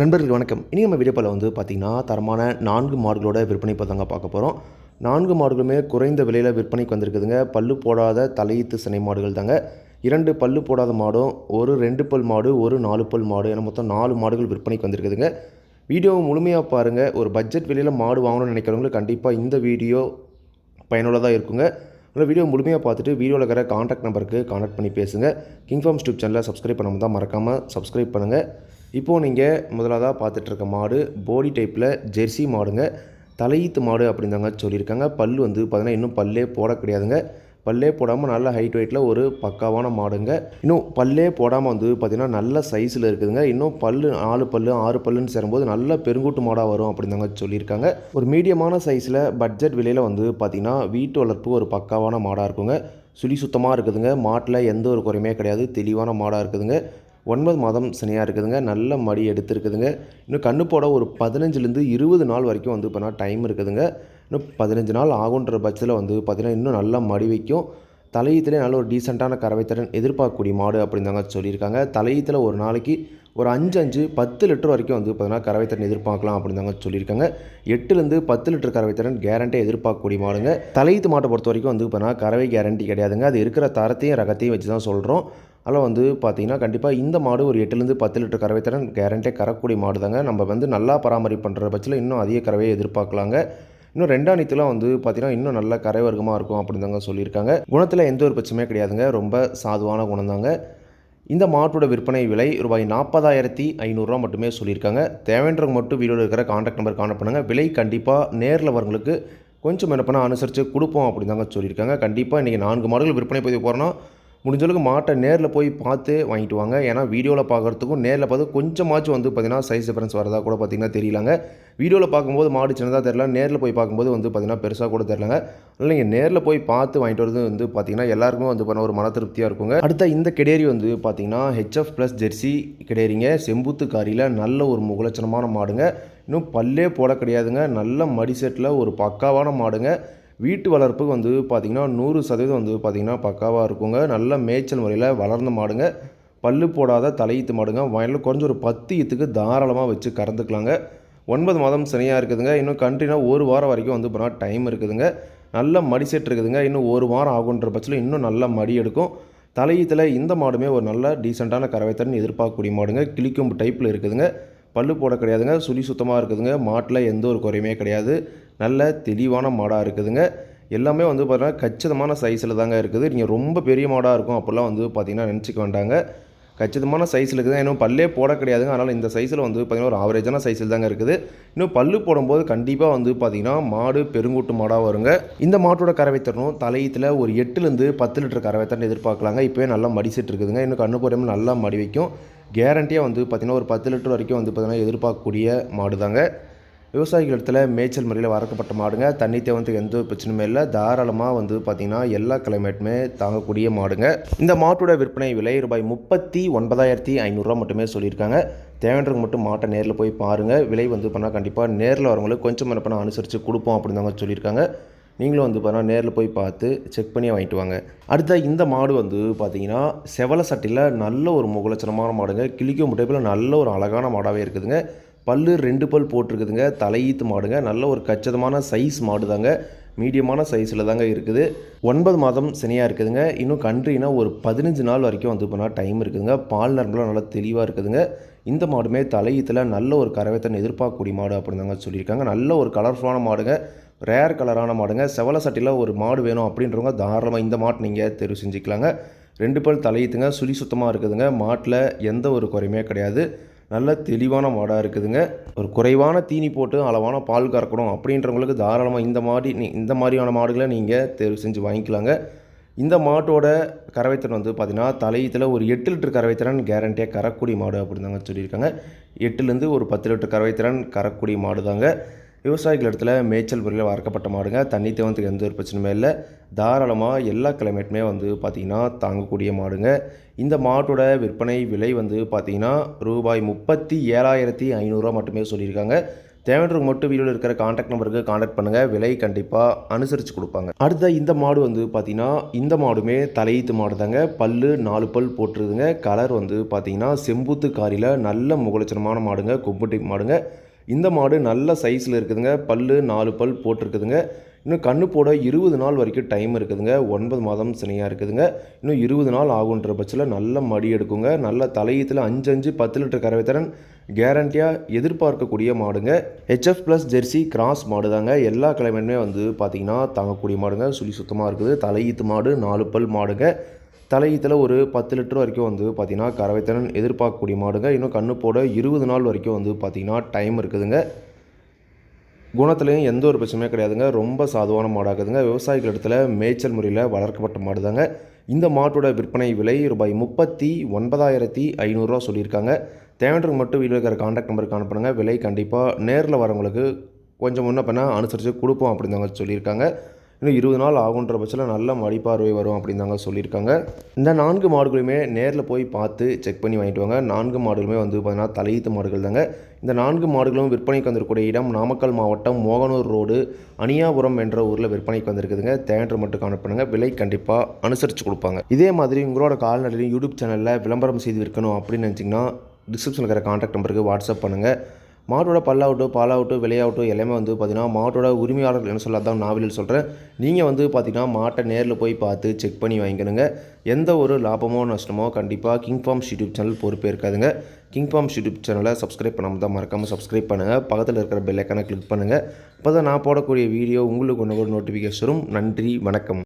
நண்பர்கள் வணக்கம். இனி நம்ம வீடியோவில் வந்து பார்த்திங்கன்னா தரமான நான்கு மாடுகளோட விற்பனை பதாங்க பார்க்க போகிறோம் நான்கு மாடுகளுமே குறைந்த விலையில் விற்பனைக்கு வந்திருக்குதுங்க. பல்லு போடாத தலையீத்து சினை மாடுகள் தாங்க. இரண்டு பல்லு போடாத மாடும் ஒரு ரெண்டு பல் மாடு ஒரு நாலு பல் மாடு என மொத்தம் நாலு மாடுகள் விற்பனைக்கு வந்திருக்குதுங்க. வீடியோவை முழுமையாக பாருங்கள் ஒரு பட்ஜெட் விலையில் மாடு வாங்கணும்னு நினைக்கிறவங்களுக்கு கண்டிப்பாக இந்த வீடியோ பயனுள்ளதாக இருக்குங்க. அதனால் வீடியோ முழுமையாக பார்த்துட்டு வீடியோவில் இருக்கிற காண்டாக்ட் நம்பருக்கு காண்டாக்ட் பண்ணி பேசுங்க. கிங்ஃபார்ம் யூடியூப் சேனலை சப்ஸ்கிரைப் பண்ணாமல் தான் மறக்காமல் சப்ஸ்கிரைப் பண்ணுங்கள் இப்போது நீங்கள் முதலாவதாக பார்த்துட்ருக்க மாடு போடி டைப்பில் ஜெர்சி மாடுங்க. தலையீத்து மாடு அப்படிந்தாங்க சொல்லியிருக்காங்க. பல் வந்து பார்த்திங்கன்னா இன்னும் பல்லே போட கிடையாதுங்க. பல்லே போடாமல் நல்ல ஹைட் வெயிட்டில் ஒரு பக்காவான மாடுங்க. இன்னும் பல்லே போடாமல் வந்து பார்த்திங்கன்னா நல்ல சைஸில் இருக்குதுங்க. இன்னும் பல் நாலு பல்லு ஆறு பல்லுன்னு சேரும்போது நல்ல பெருங்கூட்டு மாடாக வரும் அப்படிந்தாங்க சொல்லியிருக்காங்க. ஒரு மீடியமான சைஸில் பட்ஜெட் விலையில் வந்து பார்த்திங்கன்னா வீட்டு வளர்ப்பு ஒரு பக்காவான மாடாக இருக்குங்க. சுழி சுத்தமாக இருக்குதுங்க. மாட்டில் எந்த ஒரு குறையுமே கிடையாது. தெளிவான மாடாக இருக்குதுங்க. ஒன்பது மாதம் சினையாக இருக்குதுங்க. நல்ல மடி எடுத்துருக்குதுங்க. இன்னும் கண்ணு போட ஒரு பதினஞ்சுலேருந்து இருபது நாள் வரைக்கும் வந்து இப்போ டைம் இருக்குதுங்க. இன்னும் பதினஞ்சு நாள் ஆகுன்ற பட்சத்தில் வந்து பார்த்திங்கன்னா இன்னும் நல்லா மடி வைக்கும். தலையீத்திலே நல்ல ஒரு டீசெண்டான கறவைத்திறன் எதிர்பார்க்கக்கூடிய மாடு அப்படின்னு தாங்க சொல்லியிருக்காங்க. தலையீத்தில் ஒரு நாளைக்கு ஒரு அஞ்சு அஞ்சு பத்து லிட்டர் வரைக்கும் வந்து பார்த்தீங்கன்னா கறவைத்திறன் எதிர்பார்க்கலாம் அப்படின்னு தாங்க சொல்லியிருக்காங்க. எட்டுலேருந்து பத்து லிட்டர் கறவைத்திறன் கேரண்டி எதிர்பார்க்கக்கூடிய மாடுங்க. தலையீத்து மாட்டை பொறுத்த வரைக்கும் வந்து பார்த்தீங்கன்னா கறவை கேரண்டி கிடையாதுங்க. அது இருக்கிற தரத்தையும் ரகத்தையும் வச்சு தான் சொல்கிறோம் அதில் வந்து பார்த்திங்கன்னா கண்டிப்பாக இந்த மாடு ஒரு எட்டுலேருந்து பத்து லிட்டர் கறவைத்திறன் கேரண்டே கறக்கூடிய மாடு தாங்க. நம்ம வந்து நல்லா பராமரிப்பு பண்ணுற பட்சத்தில் இன்னும் அதிக கறவையை எதிர்பார்க்கலாங்க. இன்னும் ரெண்டாம் நீத்துலாம் வந்து பார்த்தீங்கன்னா இன்னும் நல்ல கரை வர்க்கமாக இருக்கும் அப்படின்னு தாங்க சொல்லியிருக்காங்க. குணத்தில் எந்த ஒரு பிரச்சனையும் கிடையாதுங்க. ரொம்ப சாதுவான குணம் தாங்க. இந்த மாட்டோட விற்பனை விலை ரூபாய் நாற்பதாயிரத்தி ஐநூறுரூவா மட்டுமே சொல்லியிருக்காங்க. தேவைன்றவங்க மட்டும் வீடியோவில் இருக்கிற காண்டாக்ட் நம்பர் காண்டாக்ட் பண்ணுங்கள் விலை கண்டிப்பாக நேரில் வரவங்களுக்கு கொஞ்சம் என்ன பண்ணால் அனுசரித்து கொடுப்போம் அப்படின்னு தாங்க சொல்லியிருக்காங்க. கண்டிப்பாக இன்றைக்கி நான்கு மாடுகள் விற்பனை பதிவு போகிறோன்னா முடிஞ்சளவுக்கு மாட்டை நேரில் போய் பார்த்து வாங்கிட்டு வாங்க. ஏன்னா வீடியோவில் பார்க்குறதுக்கும் நேரில் பார்த்து கொஞ்சமாச்சும் வந்து பார்த்திங்கன்னா சைஸ் டிஃபரன்ஸ் வரதா கூட பார்த்திங்கன்னா தெரியலாங்க. வீடியோவில் பார்க்கும்போது மாடு சின்னதாக தெரில நேரில் போய் பார்க்கும்போது வந்து பார்த்திங்கன்னா பெருசாக கூட தெரிலங்க அதனால் நீங்கள் நேரில் போய் பார்த்து வாங்கிட்டு வரது வந்து பார்த்திங்கன்னா எல்லாருக்குமே வந்து பண்ண ஒரு மன திருப்தியாக இருக்குங்க. அடுத்த இந்த கிடேரி வந்து பார்த்திங்கன்னா ஹெச்எஃப் ப்ளஸ் ஜெர்சி கிடேரிங்க. செம்புத்து காரியில் நல்ல ஒரு முகலட்சணமான மாடுங்க. இன்னும் பல்லே போட கிடையாதுங்க. நல்ல மடி செட்டில் ஒரு பக்காவான மாடுங்க. வீட்டு வளர்ப்புக்கு வந்து பார்த்திங்கன்னா நூறு சதவீதம் வந்து பார்த்திங்கன்னா பக்காவாக இருக்குங்க. நல்ல மேய்ச்சல் முறையில் வளர்ந்த மாடுங்க. பல்லு போடாத தலையீத்து மாடுங்க. வயலில் குறைஞ்ச ஒரு பத்து ஈத்துக்கு தாராளமாக வச்சு கறந்துக்கலாங்க. ஒன்பது மாதம் சனியாக இருக்குதுங்க. இன்னும் கண்டினியூ ஒரு வாரம் வரைக்கும் வந்து பண்ணால் டைம் இருக்குதுங்க. நல்ல மடி செட் இருக்குதுங்க. இன்னும் ஒரு வாரம் ஆகுன்ற பட்சத்தில் இன்னும் நல்ல மடி எடுக்கும். தலையீத்தில் இந்த மாடுமே ஒரு நல்ல டீசெண்டான கறவைத்தன் எதிர்பார்க்கக்கூடிய மாடுங்க. கிளிக்கும் டைப்பில் இருக்குதுங்க. பல்லு போட கிடையாதுங்க. சுழி சுத்தமாக இருக்குதுங்க. மாட்டில் எந்த ஒரு குறையுமே கிடையாது. நல்ல தெளிவான மாடாக இருக்குதுங்க. எல்லாமே வந்து பார்த்திங்கன்னா கச்சிதமான சைஸில் தாங்க இருக்குது. நீங்கள் ரொம்ப பெரிய மாடாக இருக்கும் அப்போல்லாம் வந்து பார்த்திங்கன்னா நினச்சிக்க வேண்டாங்க. கச்சிதமான சைஸில் இருக்குது. இன்னும் பல்லே போட கிடையாதுங்க. அதனால் இந்த சைஸில் வந்து பார்த்திங்கன்னா ஒரு ஆவரேஜான சைஸில் தாங்க இருக்குது. இன்னும் பல்லு போடும்போது கண்டிப்பாக வந்து பார்த்திங்கன்னா மாடு பெருங்கூட்டு மாடாக வருங்க. இந்த மாட்டோட கறவைத்தரணும் தலையத்தில் ஒரு எட்டுலேருந்து பத்து லிட்டர் கறவைத்தரணும் எதிர்பார்க்கலாங்க. இப்போயே நல்லா மடிச்சிட்டு இருக்குதுங்க. இன்னும் கண்ணு போடாமல் நல்லா மடி வைக்கும். கேரண்டியாக வந்து பார்த்திங்கன்னா ஒரு பத்து லிட்டர் வரைக்கும் வந்து பார்த்திங்கன்னா எதிர்பார்க்கக்கூடிய மாடு தாங்க விவசாயிகள் இடத்துல மேய்ச்சல் முறையில் வளர்க்கப்பட்ட மாடுங்க. தண்ணி தேவனத்துக்கு எந்த பிரச்சனையுமே இல்லை. தாராளமாக வந்து பார்த்திங்கன்னா எல்லா கிளைமேட்டுமே தாங்கக்கூடிய மாடுங்க. இந்த மாட்டோட விற்பனை விலை ரூபாய் முப்பத்தி ஒன்பதாயிரத்தி ஐநூறுரூவா மட்டுமே சொல்லியிருக்காங்க. தேவைன்றவங்க மட்டும் மாட்டை நேரில் போய் பாருங்கள் விலை வந்து பண்ணால் கண்டிப்பாக நேரில் வரவங்களுக்கு கொஞ்சம் என்ன பண்ண அனுசரித்து கொடுப்போம் அப்படின்னு தாங்க சொல்லியிருக்காங்க. நீங்களும் வந்து பார்த்தா நேரில் போய் பார்த்து செக் பண்ணி வாங்கிட்டு வாங்க. அடுத்த இந்த மாடு வந்து பார்த்தீங்கன்னா செவல சட்டியில் நல்ல ஒரு முகலட்சணமான மாடுங்க. கிளிக்கும் முட்டைப்பில் நல்ல ஒரு அழகான மாடாகவே இருக்குதுங்க. பல்லு ரெண்டு பல் போட்டிருக்குதுங்க. தலையீத்து மாடுங்க. நல்ல ஒரு கச்சிதமான சைஸ் மாடு தாங்க மீடியமான சைஸில் தாங்க இருக்குது. ஒன்பது மாதம் சினையாக இருக்குதுங்க. இன்னும் கன்றுனா ஒரு பதினஞ்சு நாள் வரைக்கும் வந்து பண்ணால் டைம் இருக்குதுங்க. பால் நரம்புலாம் நல்லா தெளிவாக இருக்குதுங்க. இந்த மாடுமே தலையீத்தில் நல்ல ஒரு கரவைத்தன் எதிர்பார்க்கக்கூடிய மாடு அப்படின்னு தாங்க சொல்லியிருக்காங்க. நல்ல ஒரு கலர்ஃபுல்லான மாடுங்க. ரேர் கலரான மாடுங்க. செவல சட்டியில் ஒரு மாடு வேணும் அப்படின்றவங்க தாராளமாக இந்த மாட்டு நீங்கள் தெரிவு செஞ்சுக்கலாங்க. ரெண்டு பல் தலையீத்துங்க. சுழி சுத்தமாக இருக்குதுங்க. மாட்டில் எந்த ஒரு குறையுமே கிடையாது. நல்ல தெளிவான மாடாக இருக்குதுங்க. ஒரு குறைவான தீனி போட்டு அளவான பால் கறக்கணும் அப்படின்றவங்களுக்கு தாராளமாக இந்த மாடி நீ இந்த மாதிரியான மாடுகளை நீங்கள் தேர்வு செஞ்சு வாங்கிக்கலாங்க. இந்த மாட்டோட கறவைத்திறன் வந்து பார்த்திங்கன்னா தலையத்தில் ஒரு எட்டு லிட்டர் கறவைத்திறன் கேரண்டியாக கறக்கூடிய மாடு அப்படின்னு தாங்க சொல்லியிருக்காங்க. எட்டுலேருந்து ஒரு பத்து லிட்டர் கறவைத்திறன் கறக்கூடிய மாடு தாங்க விவசாயிகள் இடத்துல மேய்ச்சல் முறையில் வளர்க்கப்பட்ட மாடுங்க தண்ணி தேவனத்துக்கு எந்த ஒரு பிரச்சனையுமே இல்லை. தாராளமாக எல்லா கிளைமேட்டுமே வந்து பார்த்திங்கன்னா தாங்கக்கூடிய மாடுங்க. இந்த மாட்டோட விற்பனை விலை வந்து பார்த்திங்கன்னா ரூபாய் முப்பத்தி ஏழாயிரத்தி ஐநூறுரூவா மட்டுமே சொல்லியிருக்காங்க. தேவைன்றவங்க மட்டும் வீடியோவில் இருக்கிற காண்டாக்ட் நம்பருக்கு காண்டாக்ட் பண்ணுங்கள் விலை கண்டிப்பாக அனுசரித்து கொடுப்பாங்க. அடுத்த இந்த மாடு வந்து பார்த்தீங்கன்னா இந்த மாடுமே தலையீத்து மாடு தாங்க பல்லு நாலு பல் போட்டுருதுங்க. கலர் வந்து பார்த்தீங்கன்னா செம்பூத்து காரியில் நல்ல முகலட்சணமான மாடுங்க. கொம்புட்டி மாடுங்க. இந்த மாடு நல்ல சைஸில் இருக்குதுங்க. பல்லு நாலு பல் போட்டிருக்குதுங்க. இன்னும் கண்ணு போட இருபது நாள் வரைக்கும் டைம் இருக்குதுங்க. ஒன்பது மாதம் சினையாக இருக்குதுங்க. இன்னும் இருபது நாள் ஆகுன்ற பட்சத்தில் நல்ல மடி எடுக்குங்க. நல்ல தலையீத்தில் அஞ்சு அஞ்சு பத்து லிட்டர் கறவை திறன் கேரண்டியாக எதிர்பார்க்கக்கூடிய மாடுங்க. ஹெச்எஃப் ப்ளஸ் ஜெர்சி கிராஸ் மாடு தாங்க எல்லா கிழமையுமே வந்து பார்த்திங்கன்னா தாங்கக்கூடிய மாடுங்க. சுழி சுத்தமாக இருக்குது. தலையீத்து மாடு நாலு பல் மாடுங்க. தலையீத்தில் ஒரு பத்து லிட்டர் வரைக்கும் வந்து பார்த்திங்கன்னா கறவைத்திறன் எதிர்பார்க்கக்கூடிய மாடுங்க. இன்னும் கண்ணு போட இருபது நாள் வரைக்கும் வந்து பார்த்திங்கன்னா டைம் இருக்குதுங்க. குணத்துலேயும் எந்த ஒரு பிரச்சனையும் கிடையாதுங்க. ரொம்ப சாதுவான இருக்குதுங்க விவசாயிகள் இடத்துல மேய்ச்சல் முறையில் வளர்க்கப்பட்ட மாடு தாங்க இந்த மாட்டோட விற்பனை விலை ரூபாய் முப்பத்தி ஒன்பதாயிரத்தி ஐநூறுரூவா சொல்லியிருக்காங்க. தேவைன்றவங்க மட்டும் வீட்டில் இருக்கிற காண்டாக்ட் நம்பருக்கு அனுப்புனுங்க விலை கண்டிப்பாக நேரில் வரவங்களுக்கு கொஞ்சம் முன்ன பண்ணால் அனுசரித்து கொடுப்போம் அப்படின்னு தாங்க சொல்லியிருக்காங்க. இன்னும் இருபது நாள் ஆகுன்ற பட்சத்தில் நல்ல மடிப்பார்வை வரும் அப்படின்னு தாங்க சொல்லியிருக்காங்க. இந்த நான்கு மாடுகளுமே நேரில் போய் பார்த்து செக் பண்ணி வாங்கிட்டு வாங்க. நான்கு மாடுகளுமே வந்து பார்த்தீங்கன்னா தலையீத்து மாடுகள் தாங்க. இந்த நான்கு மாடுகளும் விற்பனைக்கு வந்திருக்கக்கூடிய இடம் நாமக்கல் மாவட்டம் மோகனூர் ரோடு அணியாபுரம் என்ற ஊரில் விற்பனைக்கு வந்திருக்குதுங்க. தேட்டர் மட்டும் காணப்படுங்க விலை கண்டிப்பாக அனுசரித்து கொடுப்பாங்க. இதே மாதிரி உங்களோட கால்நடையிலையும் யூடியூப் சேனலில் விளம்பரம் செய்து விற்கணும் அப்படின்னு நினச்சிங்கன்னா டிஸ்கிரிப்ஷனில் இருக்கிற கான்டாக்ட் நம்பருக்கு வாட்ஸ்அப் பண்ணுங்கள் மாட்டோட பல்லாகட்டும் பாலாகட்டும் விலையாகட்டும் எல்லாமே வந்து பார்த்திங்கன்னா மாட்டோட உரிமையாளர்கள் என்ன சொல்ல தான் நாவலில் சொல்கிறேன் நீங்கள் வந்து பார்த்திங்கன்னா மாட்டை நேரில் போய் பார்த்து செக் பண்ணி வாங்கிக்கணுங்க. எந்த ஒரு லாபமோ நஷ்டமோ கண்டிப்பாக கிங் ஃபார்ம் யூடியூப் சேனல் பொறுப்பே இருக்காதுங்க. கிங் ஃபார்ம்ஸ் யூடியூப் சேனலை சப்ஸ்கிரைப் பண்ணாமல் தான் மறக்காமல் சப்ஸ்கிரைப் பண்ணுங்கள் பக்கத்தில் இருக்கிற பெல்லைக்கான க்ளிக் கிளிக் பண்ணுங்கள் அப்போ தான் நான் போடக்கூடிய வீடியோ உங்களுக்கு ஒன்று கூட நோட்டிஃபிகேஷன் நன்றி வணக்கம்.